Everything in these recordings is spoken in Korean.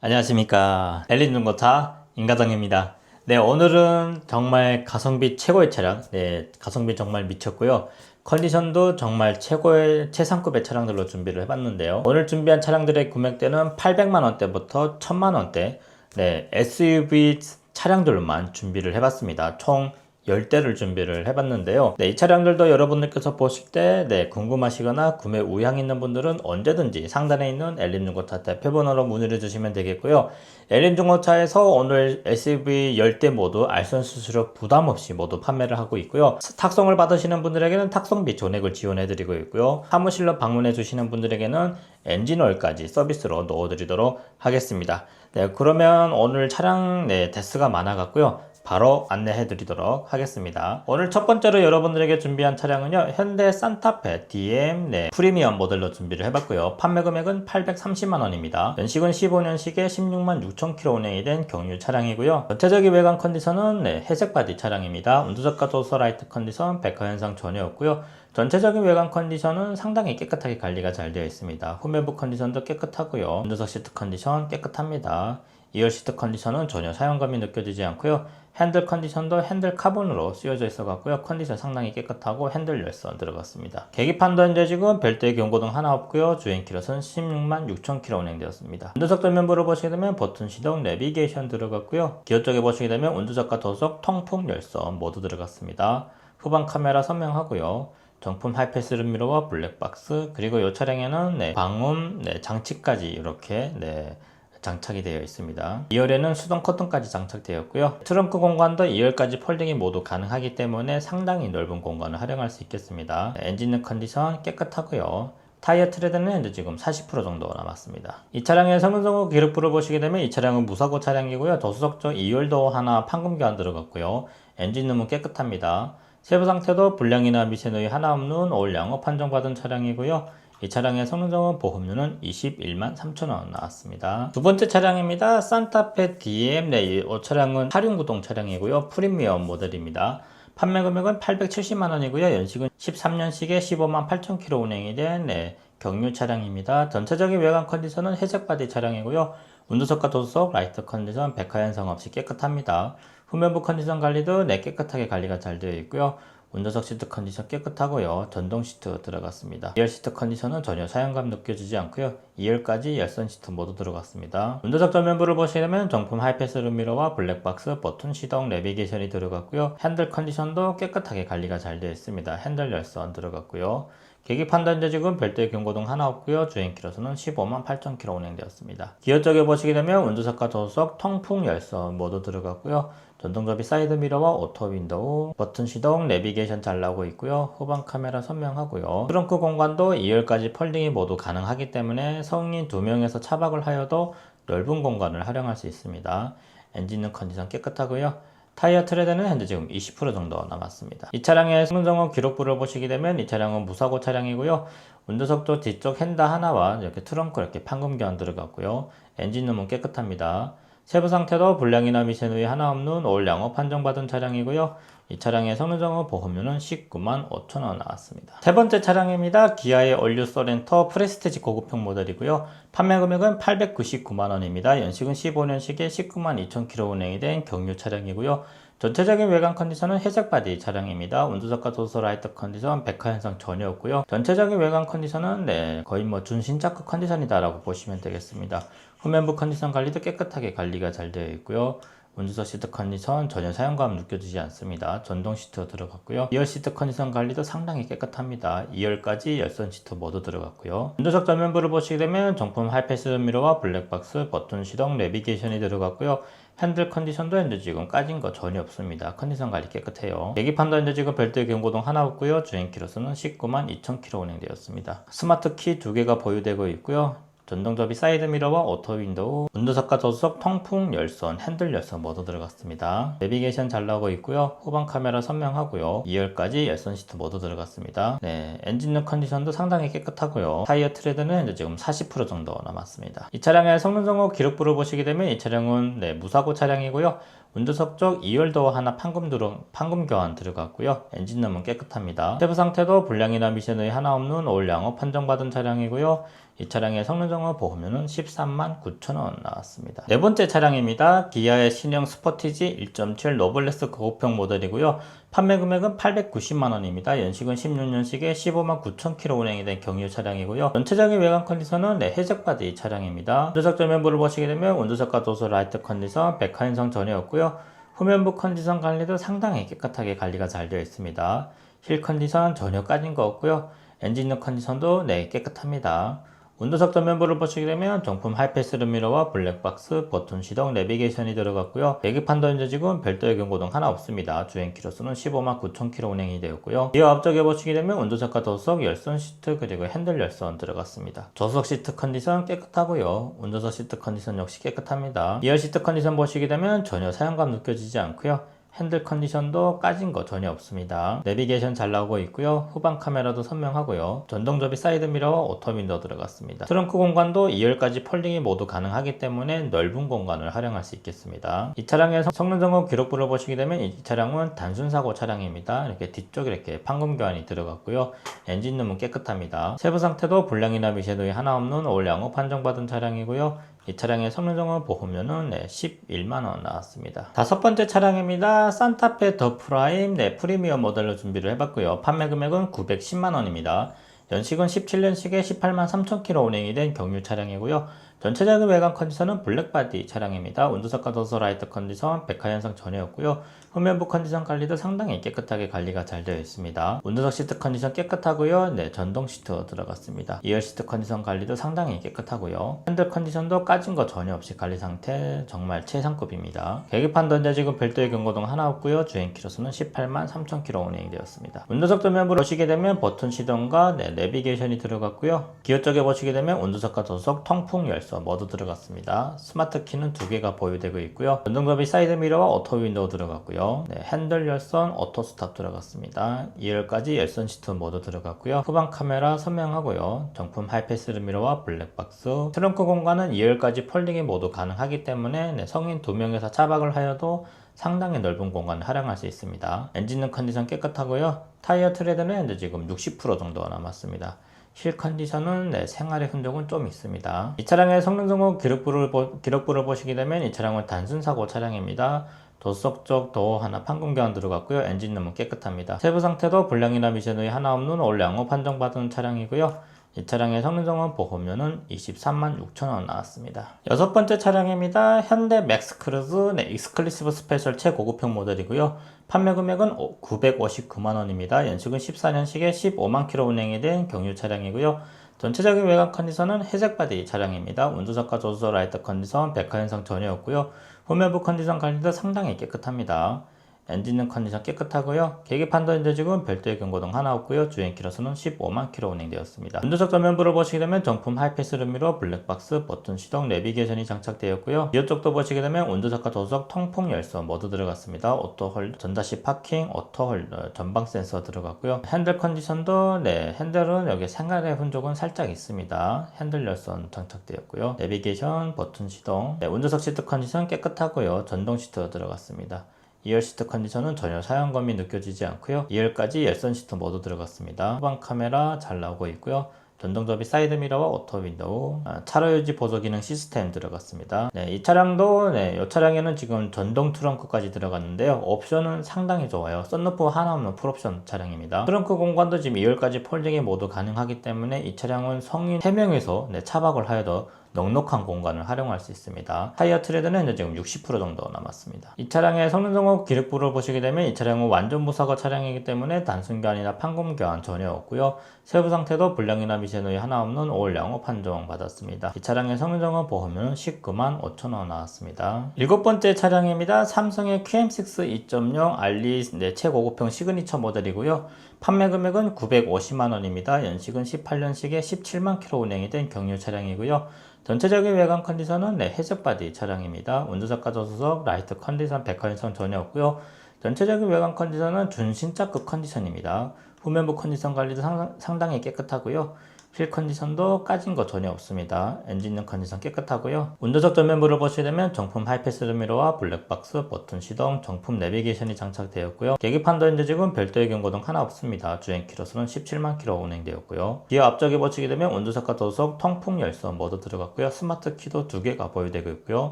안녕하십니까 엘린 중고차 임가장입니다. 네 오늘은 정말 가성비 최고의 차량, 네 가성비 정말 미쳤고요. 컨디션도 정말 최고의 최상급의 차량들로 준비를 해봤는데요. 오늘 준비한 차량들의 금액대는 800만 원대부터 1000만 원대, 네 SUV 차량들만 준비를 해봤습니다. 총 10대를 준비를 해봤는데요. 네, 이 차량들도 여러분들께서 보실 때 네, 궁금하시거나 구매 의향 있는 분들은 언제든지 상단에 있는 엘림중고차 대표 번호로 문의를 주시면 되겠고요. 엘림중고차에서 오늘 SUV 10대 모두 알선 수수료 부담 없이 모두 판매를 하고 있고요. 탁송을 받으시는 분들에게는 탁송비 전액을 지원해드리고 있고요. 사무실로 방문해 주시는 분들에게는 엔진오일까지 서비스로 넣어드리도록 하겠습니다. 네, 그러면 오늘 차량 네, 대수가 많아갖고요. 바로 안내해 드리도록 하겠습니다. 오늘 첫 번째로 여러분들에게 준비한 차량은요. 현대 산타페 DM 네, 프리미엄 모델로 준비를 해봤고요. 판매 금액은 830만 원입니다. 연식은 15년식에 16만 6천 킬로 운행이 된 경유 차량이고요. 전체적인 외관 컨디션은 네, 회색 바디 차량입니다. 운두적과 도서 라이트 컨디션 백화 현상 전혀 없고요. 전체적인 외관 컨디션은 상당히 깨끗하게 관리가 잘 되어 있습니다. 후면부 컨디션도 깨끗하고요. 운전석 시트 컨디션 깨끗합니다. 2열 시트 컨디션은 전혀 사용감이 느껴지지 않고요. 핸들 컨디션도 핸들 카본으로 쓰여져 있어 갖고요. 컨디션 상당히 깨끗하고 핸들 열선 들어갔습니다. 계기판도 현재 지금 별도의 경고등 하나 없고요. 주행 키로수는 16만 6천 킬로 운행되었습니다. 운전석 전면부를 보시게 되면 버튼 시동 내비게이션 들어갔고요. 기어 쪽에 보시게 되면 운전석과 도석 통풍 열선 모두 들어갔습니다. 후방 카메라 선명하고요. 정품 하이패스 미러와 블랙박스 그리고 이 차량에는 네, 방음 네, 장치까지 이렇게 네, 장착이 되어 있습니다. 2열에는 수동 커튼까지 장착되었고요. 트렁크 공간도 2열까지 폴딩이 모두 가능하기 때문에 상당히 넓은 공간을 활용할 수 있겠습니다. 엔진 컨디션 깨끗하고요. 타이어 트레드는 현재 지금 40% 정도 남았습니다. 이 차량의 성능성호 기록부를 보시게 되면 이 차량은 무사고 차량이고요. 저수석조 2열도 하나 판금 교환 들어갔고요. 엔진 룸은 깨끗합니다. 세부 상태도 불량이나 미세누이 하나 없는 올 양호 판정받은 차량이고요. 이 차량의 성능정원 보험료는 21만 3천원 나왔습니다. 두 번째 차량입니다. 산타페 DM 네, 이 차량은 할륜구동 차량이고요. 프리미엄 모델입니다. 판매 금액은 870만원이고요. 연식은 13년식에 15만 8천 킬로 운행이 된 네, 경유 차량입니다. 전체적인 외관 컨디션은 회색 바디 차량이고요. 운전석과 도수석, 라이트 컨디션, 백화 현상 없이 깨끗합니다. 후면부 컨디션 관리도 네, 깨끗하게 관리가 잘 되어 있고요. 운전석 시트 컨디션 깨끗하고요. 전동 시트 들어갔습니다. 2열 시트 컨디션은 전혀 사용감 느껴지지 않고요. 2열까지 열선 시트 모두 들어갔습니다. 운전석 전면부를 보시려면 정품 하이패스 룸미러와 블랙박스, 버튼 시동, 내비게이션이 들어갔고요. 핸들 컨디션도 깨끗하게 관리가 잘 되어 있습니다. 핸들 열선 들어갔고요. 계기판 현재 지금 별도의 경고등 하나 없고요. 주행 키로수는 15만 8천 킬로 운행되었습니다. 기어 쪽에 보시게 되면 운전석과 조수석 통풍 열선 모두 들어갔고요. 전동접이 사이드 미러와 오토 윈도우, 버튼 시동, 내비게이션 잘 나오고 있고요. 후방 카메라 선명하고요. 트렁크 공간도 2열까지 폴딩이 모두 가능하기 때문에 성인 2명에서 차박을 하여도 넓은 공간을 활용할 수 있습니다. 엔진은 컨디션 깨끗하고요. 타이어 트레드는 현재 지금 20% 정도 남았습니다. 이 차량의 성능정원 기록부를 보시게 되면 이 차량은 무사고 차량이고요. 운전석도 뒤쪽 핸다 하나와 이렇게 트렁크 이렇게 판금 교환 들어갔고요. 엔진룸은 깨끗합니다. 세부 상태도 불량이나 미세누이 하나 없는 올 양호 판정받은 차량이고요. 이 차량의 성능정원 보험료는 19만 5천원 나왔습니다. 세 번째 차량입니다. 기아의 올류 소렌터 프레스티지 고급형 모델이고요. 판매 금액은 899만원입니다. 연식은 15년식에 19만 2천 킬로 운행이 된 경유 차량이고요. 전체적인 외관 컨디션은 회색 바디 차량입니다. 운전석과 도서 라이트 컨디션, 백화 현상 전혀 없고요. 전체적인 외관 컨디션은 네, 거의 뭐 준신차급 컨디션이다라고 보시면 되겠습니다. 후면부 컨디션 관리도 깨끗하게 관리가 잘 되어 있고요. 운전석 시트 컨디션 전혀 사용감 느껴지지 않습니다. 전동 시트 들어갔고요. 2열 시트 컨디션 관리도 상당히 깨끗합니다. 2열까지 열선 시트 모두 들어갔고요. 운전석 전면부를 보시게 되면 정품 하이패스 미러와 블랙박스, 버튼 시동, 내비게이션이 들어갔고요. 핸들 컨디션도 현재 지금 까진 거 전혀 없습니다. 컨디션 관리 깨끗해요. 계기판도 현재 지금 별도의 경고등 하나 없고요. 주행 키로수는 19만 2천 킬로 운행되었습니다. 스마트 키 두 개가 보유되고 있고요. 전동 접이 사이드 미러와 오토 윈도우, 운전석과 조수석 통풍 열선, 핸들 열선 모두 들어갔습니다. 내비게이션 잘 나오고 있고요. 후방 카메라 선명하고요. 2열까지 열선 시트 모두 들어갔습니다. 네, 엔진룸 컨디션도 상당히 깨끗하고요. 타이어 트레드는 이제 지금 40% 정도 남았습니다. 이 차량의 성능 정보 기록부를 보시게 되면 이 차량은 네, 무사고 차량이고요. 운전석 쪽 2열 도어 하나 판금 들어, 판금 교환 들어갔고요. 엔진룸은 깨끗합니다. 세부 상태도 불량이나 미션의 하나 없는 올 양호 판정받은 차량이고요. 이 차량의 성능 정보 보험료는 13만 9천원 나왔습니다. 네 번째 차량입니다. 기아의 신형 스포티지 1.7 노블레스 고급형 모델이고요. 판매 금액은 890만 원입니다. 연식은 16년식에 15만 9천 킬로 운행이 된 경유 차량이고요. 전체적인 외관 컨디션은 네, 회색 바디 차량입니다. 운전석 전면부를 보시게 되면 운전석과 도서 라이트 컨디션, 백화 인성 전이었고요. 후면부 컨디션 관리도 상당히 깨끗하게 관리가 잘 되어 있습니다. 힐 컨디션 전혀 까진 거 없고요. 엔진룸 컨디션도 네, 깨끗합니다. 운전석 전면부를 보시게 되면 정품 하이패스 미러와 블랙박스, 버튼 시동, 내비게이션이 들어갔고요. 계기판도 현재 지금 별도의 경고등 하나 없습니다. 주행 키로수는 15만 9천 킬로 운행이 되었고요. 이 앞쪽에 보시게 되면 운전석과 조수석 열선 시트 그리고 핸들 열선 들어갔습니다. 조수석 시트 컨디션 깨끗하고요. 운전석 시트 컨디션 역시 깨끗합니다. 2열 시트 컨디션 보시게 되면 전혀 사용감 느껴지지 않고요. 핸들 컨디션도 까진 거 전혀 없습니다. 내비게이션 잘 나오고 있고요. 후방 카메라도 선명하고요. 전동 접이 사이드 미러와 오토 윈도우 들어갔습니다. 트렁크 공간도 2열까지 폴딩이 모두 가능하기 때문에 넓은 공간을 활용할 수 있겠습니다. 이 차량의 성- 성능 점검 기록부를 보시게 되면 이 차량은 단순 사고 차량입니다. 이렇게 뒤쪽에 이렇게 판금 교환이 들어갔고요. 엔진 룸은 깨끗합니다. 세부 상태도 불량이나 미쉐도이 하나 없는 올 양호 판정받은 차량이고요. 이 차량의 성능 점검 보험료는 네, 11만원 나왔습니다. 다섯 번째 차량입니다. 산타페 더 프라임 네, 프리미엄 모델로 준비를 해봤고요. 판매 금액은 910만원입니다. 연식은 17년식에 18만 3천 킬로 운행이 된 경유 차량이고요. 전체적인 외관 컨디션은 블랙바디 차량입니다. 운전석과 도서 라이트 컨디션, 백화 현상 전혀였고요. 후면부 컨디션 관리도 상당히 깨끗하게 관리가 잘 되어 있습니다. 운전석 시트 컨디션 깨끗하고요. 네, 전동 시트 들어갔습니다. 2열 시트 컨디션 관리도 상당히 깨끗하고요. 핸들 컨디션도 까진 거 전혀 없이 관리 상태 정말 최상급입니다. 계기판도 현재 지금 별도의 경고등 하나 없고요. 주행 키로수는 18만 3천 킬로 운행이 되었습니다. 운전석 전면부를 보시게 되면 버튼 시동과 네, 내비게이션이 들어갔고요. 기어 쪽에 보시게 되면 운전석과 조수석 통풍 열선 모두 들어갔습니다. 스마트 키는 두 개가 보유되고 있고요. 전동접이 사이드 미러와 오토 윈도우 들어갔고요. 네, 핸들 열선, 오토 스탑 들어갔습니다. 2열까지 열선 시트 모두 들어갔고요. 후방 카메라 선명하고요. 정품 하이패스 미러와 블랙박스. 트렁크 공간은 2열까지 폴딩이 모두 가능하기 때문에 네, 성인 2명에서 차박을 하여도 상당히 넓은 공간을 활용할 수 있습니다. 엔진은 컨디션 깨끗하고요. 타이어 트레드는 현재 지금 60% 정도가 남았습니다. 힐 컨디션은 네, 생활의 흔적은 좀 있습니다. 이 차량의 성능 점검 기록부를, 보, 기록부를 보시게 되면 이 차량은 단순 사고 차량입니다. 도수석 쪽 도어 하나 판금 교환 들어갔고요. 엔진 룸은 깨끗합니다. 세부 상태도 불량이나 미션의 하나 없는 올 양호 판정받은 차량이고요. 이 차량의 성능 점검 보험료는 23만 6천원 나왔습니다. 여섯 번째 차량입니다. 현대 맥스 크루즈 네, 익스클루시브 스페셜 최고급형 모델이고요. 판매 금액은 959만원입니다. 연식은 14년식에 15만 킬로 운행이 된 경유 차량이고요. 전체적인 외관 컨디션은 회색 바디 차량입니다. 운전석과 조수석 라이트 컨디션, 백화 현상 전혀 없고요. 후면부 컨디션 관리도 상당히 깨끗합니다. 엔진은 컨디션 깨끗하고요. 계기판도 현재 지금 별도의 경고등 하나 없고요. 주행 키로수는 15만 킬로 운행되었습니다. 운전석 전면부를 보시게 되면 정품 하이패스 룸미러, 블랙박스, 버튼 시동, 내비게이션이 장착되었고요. 이쪽도 보시게 되면 운전석과 조수석 통풍 열선 모두 들어갔습니다. 오토홀, 전자식 파킹, 오토홀, 전방 센서 들어갔고요. 핸들 컨디션도 네, 핸들은 여기 생활의 흔적은 살짝 있습니다. 핸들 열선 장착되었고요. 내비게이션, 버튼 시동, 네, 운전석 시트 컨디션 깨끗하고요. 전동 시트 들어갔습니다. 2열 시트 컨디션은 전혀 사용감이 느껴지지 않고요. 2열까지 열선 시트 모두 들어갔습니다. 후방 카메라 잘 나오고 있고요. 전동접이 사이드 미러와 오토 윈도우, 아, 차로 유지 보조 기능 시스템 들어갔습니다. 네, 이 차량도 네, 이 차량에는 지금 전동 트렁크까지 들어갔는데요. 옵션은 상당히 좋아요. 썬루프 하나 없는 풀옵션 차량입니다. 트렁크 공간도 지금 2열까지 폴딩이 모두 가능하기 때문에 이 차량은 성인 3명에서 네, 차박을 하여도 넉넉한 공간을 활용할 수 있습니다. 타이어 트레드는 현재 지금 60% 정도 남았습니다. 이 차량의 성능 점검 기록부를 보시게 되면 이 차량은 완전 무사고 차량이기 때문에 단순 교환이나 판금 교환 전혀 없고요. 세부 상태도 불량이나 미세노이 하나 없는 올 양호 판정 받았습니다. 이 차량의 성능 점검 보험료는 19만 5천 원 나왔습니다. 일곱 번째 차량입니다. 삼성의 QM6 2.0 알리 네, 최고급형 시그니처 모델이고요. 판매 금액은 950만 원입니다. 연식은 18년식에 17만 킬로 운행이 된 경유 차량이고요. 전체적인 외관 컨디션은 네, 해적 바디 차량입니다. 운전석과 조수석, 라이트 컨디션, 백화현상 전혀 없고요. 전체적인 외관 컨디션은 준신차급 컨디션입니다. 후면부 컨디션 관리도 상, 상당히 깨끗하고요. 휠 컨디션도 까진 거 전혀 없습니다. 엔진룸 컨디션 깨끗하고요. 운전석 전면부를 보시게 되면 정품 하이패스 루미러와 블랙박스, 버튼 시동, 정품 내비게이션이 장착되었고요. 계기판도 현재 지금 별도의 경고등 하나 없습니다. 주행 키로수는 17만 킬로 운행되었고요. 뒤에 앞쪽에 보시게 되면 운전석과 도석 통풍 열선 모두 들어갔고요. 스마트 키도 두 개가 보유되고 있고요.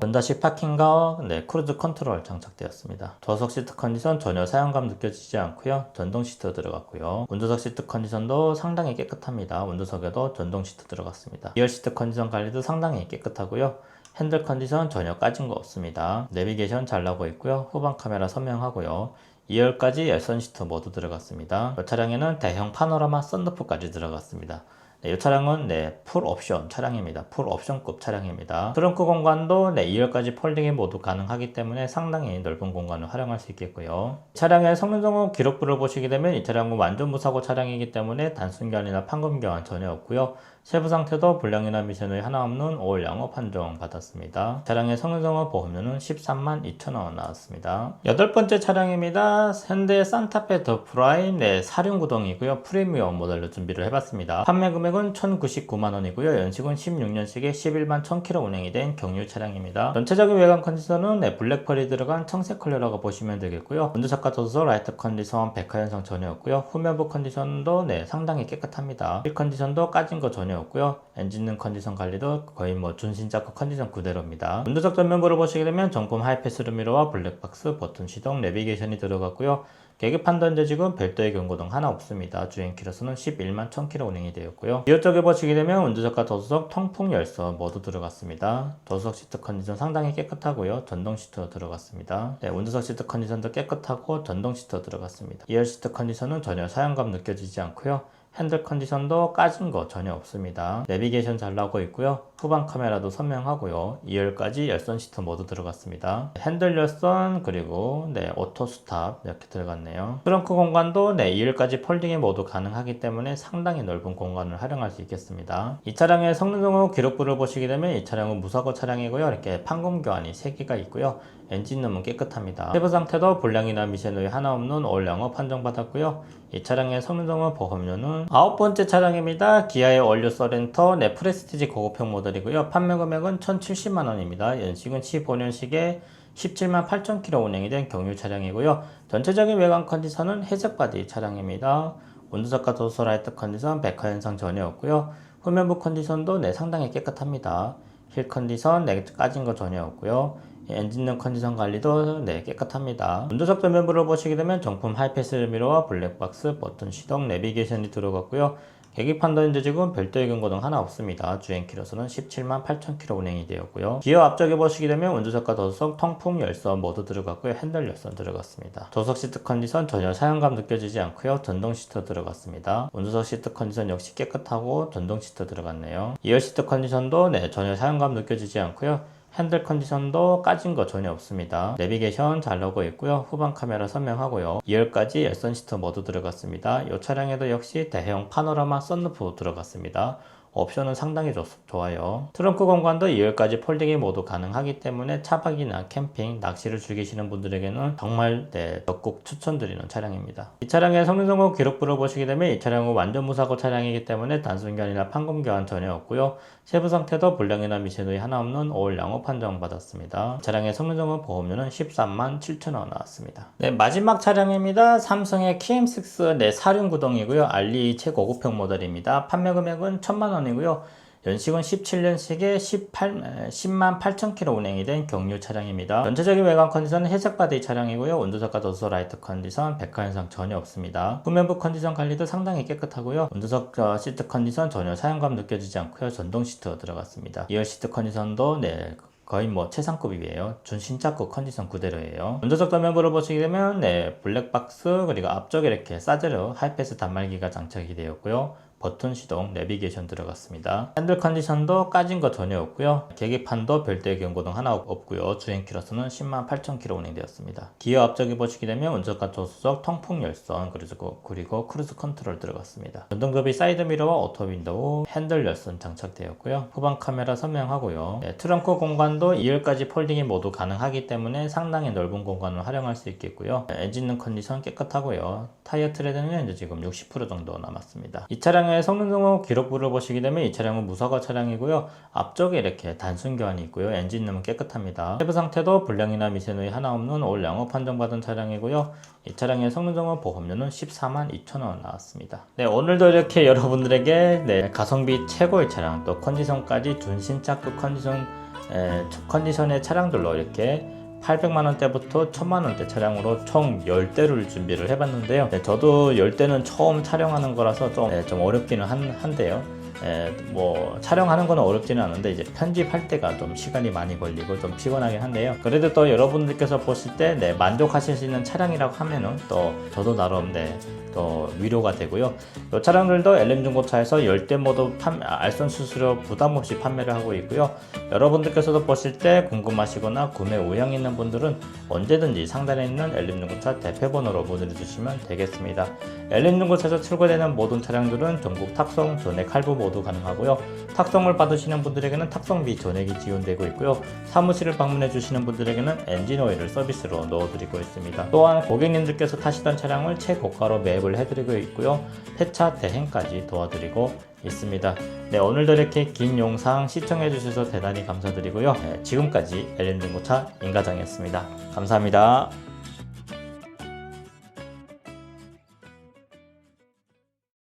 전자식 파킹과 네, 크루즈 컨트롤 장착되었습니다. 좌석 시트 컨디션 전혀 사용감 느껴지지 않고요. 전동 시트 들어갔고요. 운전석 시트 컨디션도 상당히 깨끗합니다. 운전석에 도 전동 시트 들어갔습니다. 2열 시트 컨디션 관리도 상당히 깨끗하고요. 핸들 컨디션 전혀 까진 거 없습니다. 내비게이션 잘 나오고 있고요. 후방 카메라 선명하고요. 2열까지 열선 시트 모두 들어갔습니다. 이 차량에는 대형 파노라마 썬루프까지 들어갔습니다. 네, 이 차량은 네, 풀 옵션 차량입니다. 풀 옵션급 차량입니다. 트렁크 공간도 네, 2열까지 폴딩이 모두 가능하기 때문에 상당히 넓은 공간을 활용할 수 있겠고요. 차량의 성능 점검 기록부를 보시게 되면 이 차량은 완전 무사고 차량이기 때문에 단순 교환이나 판금 교환 전혀 없고요. 세부 상태도 불량이나 미션의 하나 없는 5월 양호 판정 받았습니다. 차량의 성능 점검 보험료는 13만 2천원 나왔습니다. 여덟 번째 차량입니다. 현대 산타페 더 프라임 네, 사륜구동이고요. 프리미엄 모델로 준비를 해봤습니다. 판매 금액은 1,099만원이고요. 연식은 16년식에 11만 1000km 운행이 된 경유 차량입니다. 전체적인 외관 컨디션은 네, 블랙펄이 들어간 청색 컬러라고 보시면 되겠고요. 운전석과 도서 라이트 컨디션, 백화 현상 전혀 없고요. 후면부 컨디션도 네, 상당히 깨끗합니다. 휠 컨디션도 까진 거 전혀 없고요. 엔진룸 컨디션 관리도 거의 뭐 준신작급 컨디션 그대로입니다. 운전석 전면부를 보시게 되면 정품 하이패스 루미러와 블랙박스, 버튼 시동, 내비게이션이 들어갔고요. 계기판도 현재 지금 별도의 경고등 하나 없습니다. 주행 키로수는 11만 1000km 운행이 되었고요. 뒤어 쪽에 보시게 되면 운전석과 도수석 통풍 열선 모두 들어갔습니다. 도수석 시트 컨디션 상당히 깨끗하고요. 전동 시트 들어갔습니다. 네, 운전석 시트 컨디션도 깨끗하고 전동 시트 들어갔습니다. 2열 시트 컨디션은 전혀 사용감 느껴지지 않고요. 핸들 컨디션도 까진 거 전혀 없습니다. 내비게이션 잘 나오고 있고요. 후방 카메라도 선명하고요. 2열까지 열선 시트 모두 들어갔습니다. 핸들 열선 그리고 네 오토 스탑 이렇게 들어갔네요. 트렁크 공간도 네 2열까지 폴딩이 모두 가능하기 때문에 상당히 넓은 공간을 활용할 수 있겠습니다. 이 차량의 성능 정보 기록부를 보시게 되면 이 차량은 무사고 차량이고요. 이렇게 판금 교환이 3개가 있고요. 엔진룸은 깨끗합니다. 세부 상태도 불량이나 미션의 하나 없는 올 양호 판정받았고요. 이 차량의 성능 정보 보험료는 아홉 번째 차량입니다. 기아의 원료 서렌터 네 프레스티지 고급형 모델이고요. 판매 금액은 1,070만 원입니다. 연식은 15년식에 17만 8천 킬로 운행이 된 경유 차량이고요. 전체적인 외관 컨디션은 해적 바디 차량입니다. 운전석과 도서 라이트 컨디션 백화 현상 전혀 없고요. 후면부 컨디션도 네 상당히 깨끗합니다. 힐 컨디션 네 까진 거 전혀 없고요. 엔진룸 컨디션 관리도 네 깨끗합니다. 운전석 전면부를 보시게 되면 정품 하이패스 미러와 블랙박스, 버튼 시동, 내비게이션이 들어갔고요. 계기판도 현재 지금 별도의 경고 등 하나 없습니다. 주행 키로수는 17만 8천 킬로 운행이 되었고요. 기어 앞쪽에 보시게 되면 운전석과 도수석, 통풍 열선 모두 들어갔고요. 핸들 열선 들어갔습니다. 조석 시트 컨디션 전혀 사용감 느껴지지 않고요. 전동 시트 들어갔습니다. 운전석 시트 컨디션 역시 깨끗하고 전동 시트 들어갔네요. 2열 시트 컨디션도 네 전혀 사용감 느껴지지 않고요. 핸들 컨디션도 까진 거 전혀 없습니다. 내비게이션 잘 나오고 있고요. 후방 카메라 선명하고요. 2열까지 열선 시트 모두 들어갔습니다. 이 차량에도 역시 대형 파노라마 썬루프 들어갔습니다. 옵션은 상당히 좋, 좋아요. 트렁크 공간도 2열까지 폴딩이 모두 가능하기 때문에 차박이나 캠핑, 낚시를 즐기시는 분들에게는 정말 네, 적극 추천드리는 차량입니다. 이 차량의 성능 점검 기록부를 보시게 되면 이 차량은 완전 무사고 차량이기 때문에 단순 교환이나 판금 교환 전혀 없고요. 세부 상태도 불량이나 미세도이 하나 없는 5월 양호 판정 받았습니다. 차량의 성능 점검 보험료는 13만 7천원 나왔습니다. 네, 마지막 차량입니다. 삼성의 KM6 네, 사륜 구동이고요. 알리 최고급형 모델입니다. 판매 금액은 1천만원 원이고요. 연식은 17년식에 18, 10만 8천 킬로 운행이 된 경유 차량입니다. 전체적인 외관 컨디션은 해적 바디 차량이고요. 운전석과 도서 라이트 컨디션, 백화 현상 전혀 없습니다. 후면부 컨디션 관리도 상당히 깨끗하고요. 운전석 어, 시트 컨디션 전혀 사용감 느껴지지 않고요. 전동 시트 들어갔습니다. 2열 시트 컨디션도 네 거의 뭐 최상급이에요. 준 신차급 컨디션 그대로예요. 운전석 도면부를 보시게 되면 네 블랙박스 그리고 앞쪽에 이렇게 사제르 하이패스 단말기가 장착이 되었고요. 버튼 시동, 내비게이션 들어갔습니다. 핸들 컨디션도 까진 거 전혀 없고요. 계기판도 별도의 경고등 하나 없고요. 주행 키로수는 10만 8천 킬로 운행되었습니다. 기어 앞쪽에 보시게 되면 운전과 조수석, 통풍 열선, 그리고, 그리고 크루즈 컨트롤 들어갔습니다. 전동급이 사이드 미러와 오토 윈도우, 핸들 열선 장착되었고요. 후방 카메라 선명하고요. 네, 트렁크 공간도 2열까지 폴딩이 모두 가능하기 때문에 상당히 넓은 공간을 활용할 수 있겠고요. 네, 엔진 컨디션 깨끗하고요. 타이어 트레드는 이제 지금 60% 정도 남았습니다. 이 차량의 성능 정보 기록부를 보시게 되면 이 차량은 무사고 차량이고요. 앞쪽에 이렇게 단순 교환이 있고요. 엔진음은 깨끗합니다. 세부 상태도 불량이나 미세누이 하나 없는 올 양호 판정받은 차량이고요. 이 차량의 성능 정보 보험료는 14만 2천 원 나왔습니다. 네, 오늘도 이렇게 여러분들에게 네, 가성비 최고의 차량 또 컨디션까지 준신차급 컨디션 에, 컨디션의 차량들로 이렇게 800만 원대부터 1000만 원대 차량으로 총 10대를 준비를 해봤는데요. 네, 저도 10대는 처음 촬영하는 거라서 좀, 네, 좀 어렵기는 한, 한데요. 예, 뭐 촬영하는 거는 어렵지는 않은데 이제 편집할 때가 좀 시간이 많이 걸리고 좀 피곤하긴 한데요. 그래도 또 여러분들께서 보실 때 네, 만족하실 수 있는 차량이라고 하면은 또 저도 나름 네, 또 위로가 되고요. 이 차량들도 LM 중고차에서 열대 모두 판, 아, 알선 수수료 부담 없이 판매를 하고 있고요. 여러분들께서도 보실 때 궁금하시거나 구매 의향 있는 분들은 언제든지 상단에 있는 LM 중고차 대표번호로 문의해 주시면 되겠습니다. LM 중고차에서 출고되는 모든 차량들은 전국 탁송, 전액 할부 모두 가능하고요. 탁송을 받으시는 분들에게는 탁송비 전액이 지원되고 있고요. 사무실을 방문해 주시는 분들에게는 엔진 오일을 서비스로 넣어드리고 있습니다. 또한 고객님들께서 타시던 차량을 최고가로 매입을 해드리고 있고요. 폐차 대행까지 도와드리고 있습니다. 네, 오늘도 이렇게 긴 영상 시청해 주셔서 대단히 감사드리고요. 네, 지금까지 엘렌중고차 임과장이었습니다. 감사합니다.